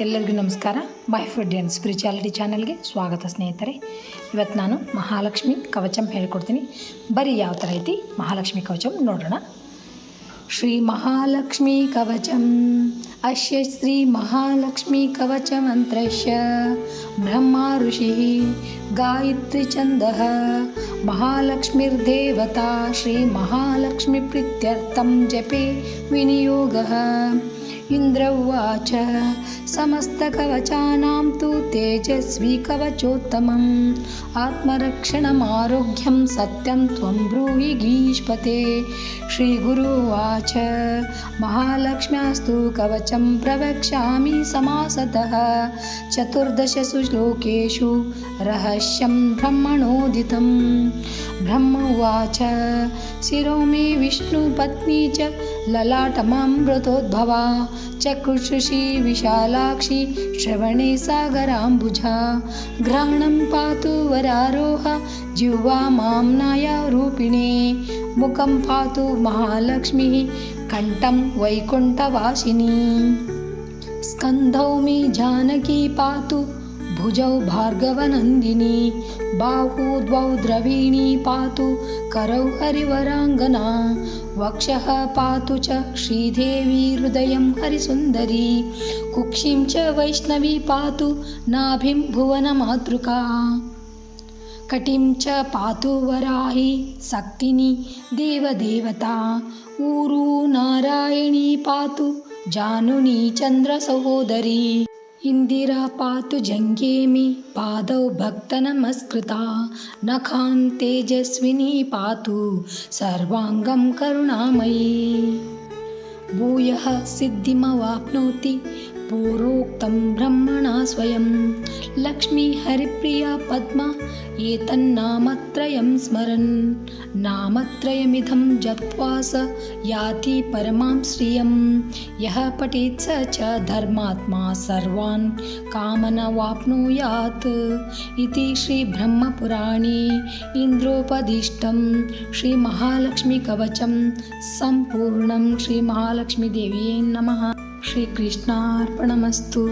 ಎಲ್ಲರಿಗೂ ನಮಸ್ಕಾರ. My food and spirituality ಚಾನಲ್ಗೆ ಸ್ವಾಗತ ಸ್ನೇಹಿತರೆ. ಇವತ್ತು ನಾನು ಮಹಾಲಕ್ಷ್ಮಿ ಕವಚಂ ಹೇಳ್ಕೊಡ್ತೀನಿ. ಬರೀ ಯಾವ ಥರ ಐತಿ? ಮಹಾಲಕ್ಷ್ಮಿ ಕವಚಂ ನೋಡೋಣ. ಶ್ರೀ ಮಹಾಲಕ್ಷ್ಮಿ ಕವಚಂ. ಅಶ್ಯ ಶ್ರೀ ಮಹಾಲಕ್ಷ್ಮಿ ಕವಚ ಮಂತ್ರಶ್ಯ ಬ್ರಹ್ಮ ಋಷಿ ಗಾಯತ್ರಿ ಮಹಾಲಕ್ಷ್ಮಿರ್ ಮಹಾಲಕ್ಷ್ಮಿರ್ದೇವತಾ ಶ್ರೀ ಮಹಾಲಕ್ಷ್ಮಿ ಪ್ರೀತ್ಯರ್ಥಂ ಜಪೆ ವಿನಿಯೋಗः. इन्द्र उवाच समस्तकवचानां तु तेजस्वी कवचोत्तमम् आत्मरक्षणमारोग्यं सत्यं त्वं ब्रूहि गीष्पते। श्रीगुरु उवाच महालक्ष्म्यास्तु कवचं प्रवक्ष्यामि समासतः। चतुर्दशसु श्लोकेषु रहस्यं ब्रह्मणोदितं। ब्रह्म उवाच। शिरो मे विष्णुपत्नी च ललाटममृतोद्भवा चक्षुषी विशालाक्षी श्रवणे सागराम्बुजा घ्राणं पातु वरारोह जिह्वा माम्नाया रूपिणे मुखं पातु महालक्ष्मीः कण्ठं वैकुण्ठवासिनी। स्कन्धौ मे जानकी पातु भुजौ भार्गवनन्दिनी बाहू द्वौ द्रवीणी पातु करौ हरिवराङ्गना वक्षः पातु च श्रीदेवी हृदयं हरिसुन्दरी कुक्षिं च वैष्णवी पातु नाभिं भुवनमातृका। कटिं च पातु वराही शक्तिनी देवदेवता ऊरू नारायणी पातु जानुनी चन्द्रसहोदरी इन्दिरा पातु जङ्गे मे पादौ भक्तनमस्कृता नखान् तेजस्विनी पातु सर्वाङ्गं करुणामयी। भूयः सिद्धिमवाप्नोति पूर्वोक्तं ब्रह्मणा स्वयं। लक्ष्मी हरिप्रिया पद्मा एतन्नामत्रयं स्मरन्। नामत्रयमिदं जप्त्वा स याति परमां श्रियं यः पठेत् स च धर्मात्मा सर्वान् कामनवाप्नुयात्। इति श्रीब्रह्मपुराणे इन्द्रोपदिष्टं श्रीमहालक्ष्मीकवचं सम्पूर्णं श्रीमहालक्ष्मीदेव्यै नमः श्रीकृष्णार्पणमस्तु